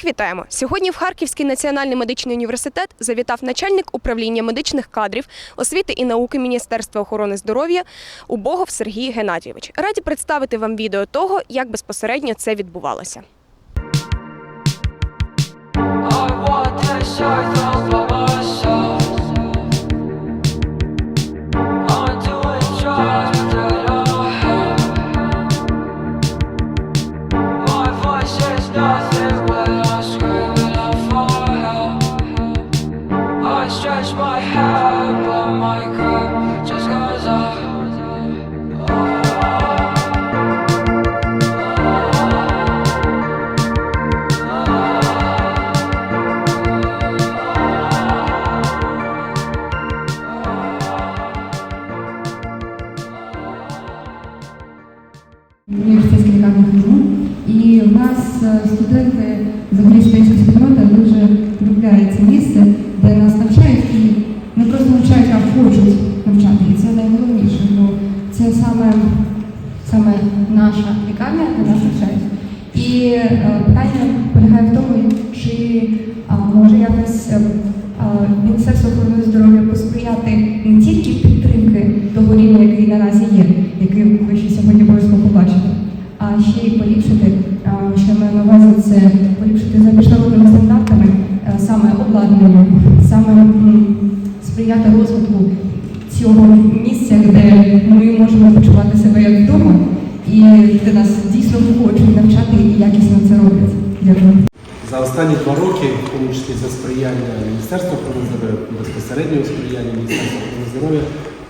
Всіх вітаємо! Сьогодні в Харківський національний медичний університет завітав начальник управління медичних кадрів, освіти і науки Міністерства охорони здоров'я Убогов Сергій Геннадійович. Раді представити вам відео того, як безпосередньо це відбувалося. Університетській лікарні хожу. І в нас е, студенти взагалі студентська спільнота дуже полюбляє це місце, де нас навчають і не просто навчають, а хочуть навчати. І це найголовніше, бо це саме, саме наша лікарня, де нас навчають. І е, питання полягає в тому, чи а, може якось е, а, Міністерство охорони здоров'я посприяти не тільки підтримки того рівня, який наразі є, який ви ще сьогодні обов'язково побачите, а ще й поліпшити, що я маю на увазі, це поліпшити за міжнародними стандартами е, саме обладнання, саме сприяти розвитку цього місця, де ми можемо почувати себе як вдома, і де нас дійсно хочуть навчати і якісно це роблять. Дякую. За останні два роки, в тому числі за сприяння Міністерства охорони здоров'я, безпосереднього сприяння Міністерства охорони здоров'я,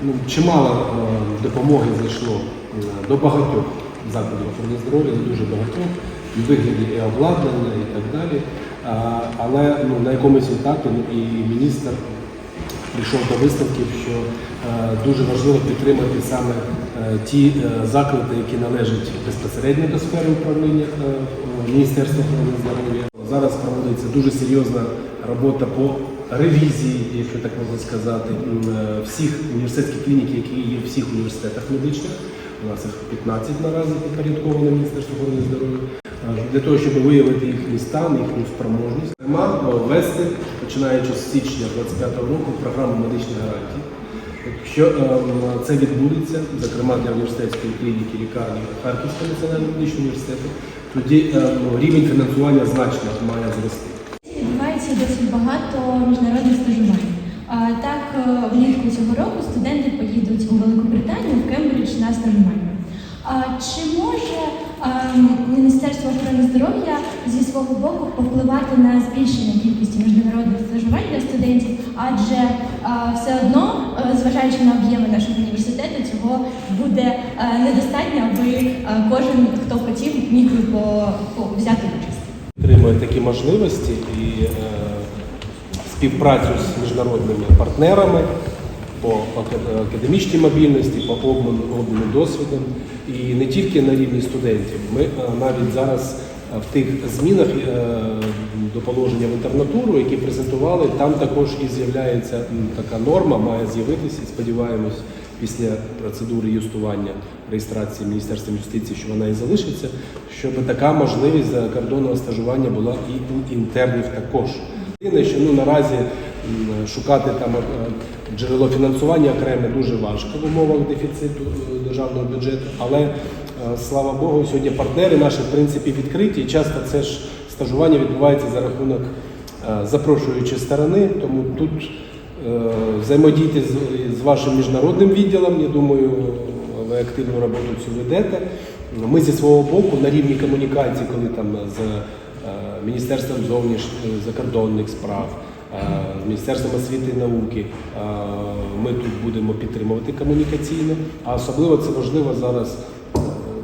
ну, чимало е, допомоги зайшло е, до багатьох закладів охорони здоров'я, до дуже багатьох, і вигляді і обладнання і так далі. А, але ну, на якомусь етапі ну, і міністр прийшов до висновків, що е, дуже важливо підтримати саме е, ті е, заклади, які належать безпосередньо до сфери управління е, Міністерства охорони здоров'я. Зараз проводиться дуже серйозна робота по ревізії, якщо так можна сказати, е, всіх університетських клінік, які є в всіх університетах медичних. У нас їх 15 наразі підпорядковано Міністерству охорони здоров'я е, для того, щоб виявити їхній стан, їхню спроможність. Зокрема, е, ввести, починаючи з січня 2025 року, програму медичних гарантій. Якщо е, це відбудеться, зокрема для університетської клініки лікарні Харківського національного медичного університету, тоді рівень фінансування значно має зрости. Відбувається досить багато міжнародних стажувань. Так, е, влітку цього року студенти поїдуть у Великобританію в Кембридж на стажування. Чи може ем, Міністерство охорони здоров'я зі свого боку повпливати на збільшення кількості міжнародних стажувань для студентів? Адже е, все одно, е, зважаючи на об'єми нашого університету, цього буде недостатньо, аби кожен, хто хотів, міг би взяти участь. Отримує такі можливості і співпрацю з міжнародними партнерами по академічній мобільності, по обміну, обміну досвідом. І не тільки на рівні студентів. Ми е, навіть зараз е, в тих змінах е, до положення в інтернатуру, які презентували, там також і з'являється така норма, має з'явитися, і сподіваємось, після процедури юстування реєстрації Міністерства юстиції, що вона і залишиться, щоб така можливість закордонного стажування була і у інтернів також. Що ну, наразі шукати там е, джерело фінансування окреме дуже важко в умовах дефіциту е, державного бюджету, але е, слава Богу, сьогодні партнери наші в принципі відкриті, і часто це ж стажування відбувається за рахунок запрошуючої сторони, тому тут взаємодійте з, вашим міжнародним відділом. Я думаю, ви активну роботу цю ведете. Ми зі свого боку на рівні комунікації, коли там з Міністерством зовнішніх закордонних справ, е, Міністерством освіти і науки, е, ми тут будемо підтримувати комунікаційно. А особливо це важливо зараз е,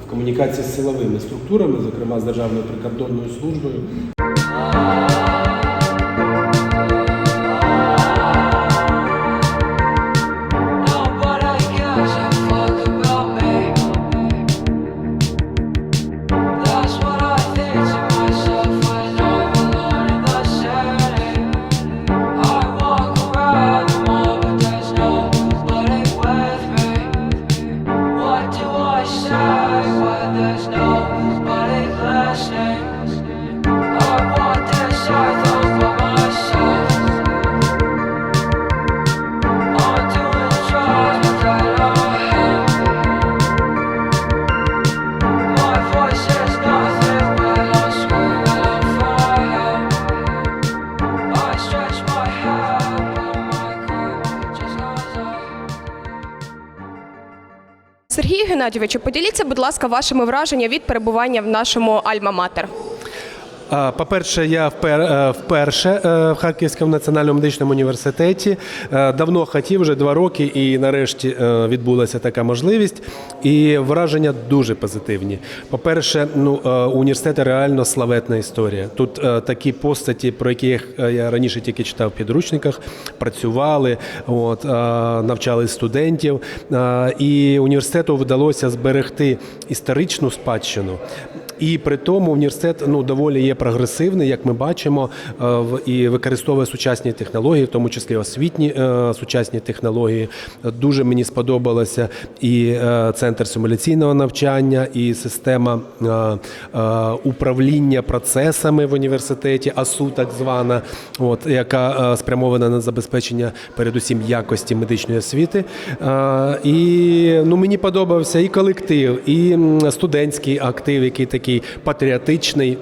в комунікації з силовими структурами, зокрема з Державною прикордонною службою. Геннадійовичу, поділіться, будь ласка, вашими враженнями від перебування в нашому Альма-Матер. По-перше, я е, вперше е, в Харківському національному медичному університеті. Е, Давно хотів, вже два роки, і нарешті відбулася така можливість. І враження дуже позитивні. По-перше, ну у університету реально славетна історія. Тут такі постаті, про е, я раніше тільки читав в підручниках, працювали, от, навчали студентів. І університету вдалося зберегти історичну спадщину. І при тому університет ну доволі є прогресивний, як ми бачимо, е, і використовує сучасні технології, в тому числі освітні е, сучасні технології. Дуже мені сподобалося і е, центр симуляційного навчання, і система управління процесами в університеті, АСУ, так звана, от яка спрямована на забезпечення передусім якості медичної освіти. І ну мені подобався і колектив, і студентський актив, який такий патріотичний.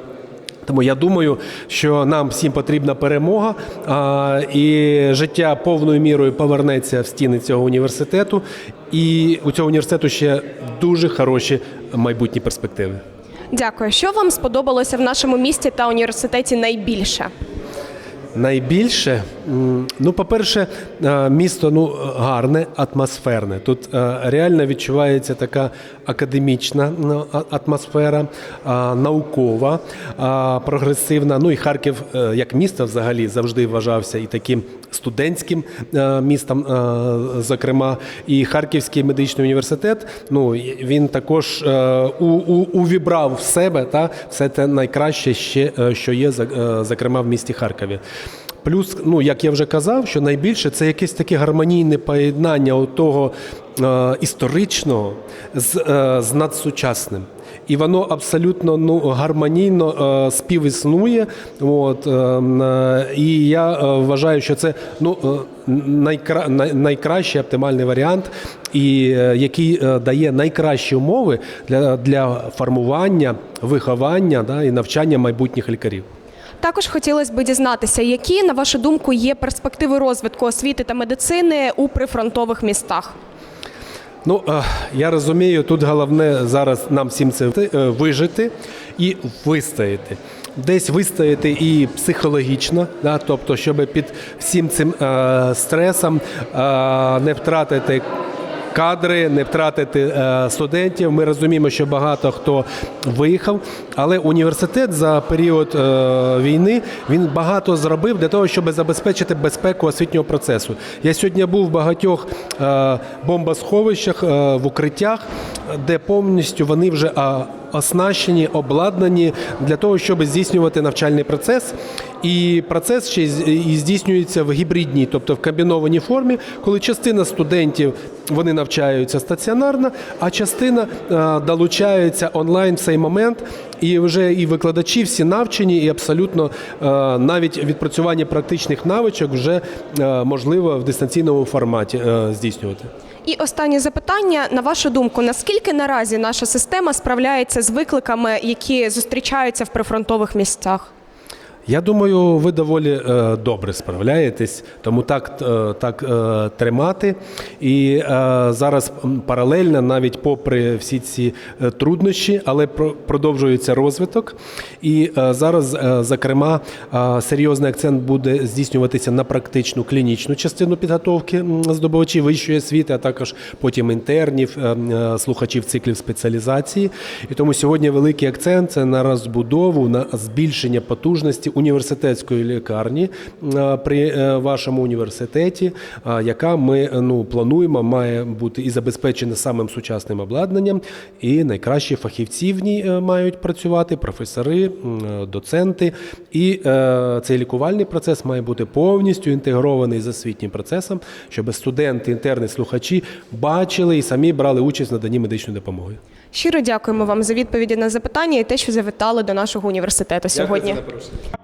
Тому я думаю, що нам всім потрібна перемога, а, і життя повною мірою повернеться в стіни цього університету. І у цього університету ще дуже хороші майбутні перспективи. Дякую. Що вам сподобалося в нашому місті та університеті найбільше? Найбільше, ну, по-перше, е, місто ну, гарне, атмосферне. Тут е, реально відчувається така академічна атмосфера, наукова, прогресивна. Ну і Харків е, як місто взагалі завжди вважався і таким студентським містом, зокрема, і Харківський медичний університет. Ну він також увібрав в себе та все те найкраще ще, що є, зокрема в місті Харкові. Плюс, ну як я вже казав, що найбільше це якесь таке гармонійне поєднання того е, історичного з, е, з надсучасним. І воно абсолютно ну, гармонійно е, співіснує. От, е, е, і я е, вважаю, що це ну, е, найкра, най, найкращий оптимальний варіант, і е, який е, дає найкращі умови для, для формування, виховання да, і навчання майбутніх лікарів. Також хотілося б дізнатися, які, на вашу думку, є перспективи розвитку освіти та медицини у прифронтових містах. Ну е, я розумію, тут головне зараз нам всім це е, вижити і вистояти. Десь вистояти і психологічно, да, тобто, щоб під всім цим е, стресом е, не втратити. Кадри не втратити е, студентів. Ми розуміємо, що багато хто виїхав, але університет за період е, війни він багато зробив для того, щоб забезпечити безпеку освітнього процесу. Я сьогодні був в багатьох е, бомбосховищах в укриттях, де повністю вони вже оснащені, обладнані для того, щоб здійснювати навчальний процес. І процес ще і здійснюється в гібридній, тобто в комбінованій формі, коли частина студентів вони навчаються стаціонарно, а частина е, долучається онлайн в цей момент. І вже і викладачі всі навчені, і абсолютно е, навіть відпрацювання практичних навичок вже е, можливо в дистанційному форматі здійснювати. І останнє запитання: на вашу думку, наскільки наразі наша система справляється з викликами, які зустрічаються в прифронтових місцях? Я думаю, ви доволі е, добре справляєтесь, тому так, е, так е, тримати. І зараз паралельно, навіть попри всі ці труднощі, але про- продовжується розвиток. І зараз, зокрема, серйозний акцент буде здійснюватися на практичну клінічну частину підготовки здобувачів вищої освіти, а також потім інтернів, слухачів циклів спеціалізації. І тому сьогодні великий акцент це на розбудову, на збільшення потужності університетської лікарні е, при е, вашому університеті, е, яка ми ну, плануємо, має бути і забезпечена самим сучасним обладнанням, і найкращі фахівці в ній мають працювати, професори, доценти. І цей лікувальний процес має бути повністю інтегрований з освітнім процесом, щоб студенти, інтерни, слухачі бачили і самі брали участь в наданні медичної допомоги. Щиро дякуємо вам за відповіді на запитання і те, що завітали до нашого університету сьогодні. запрошення.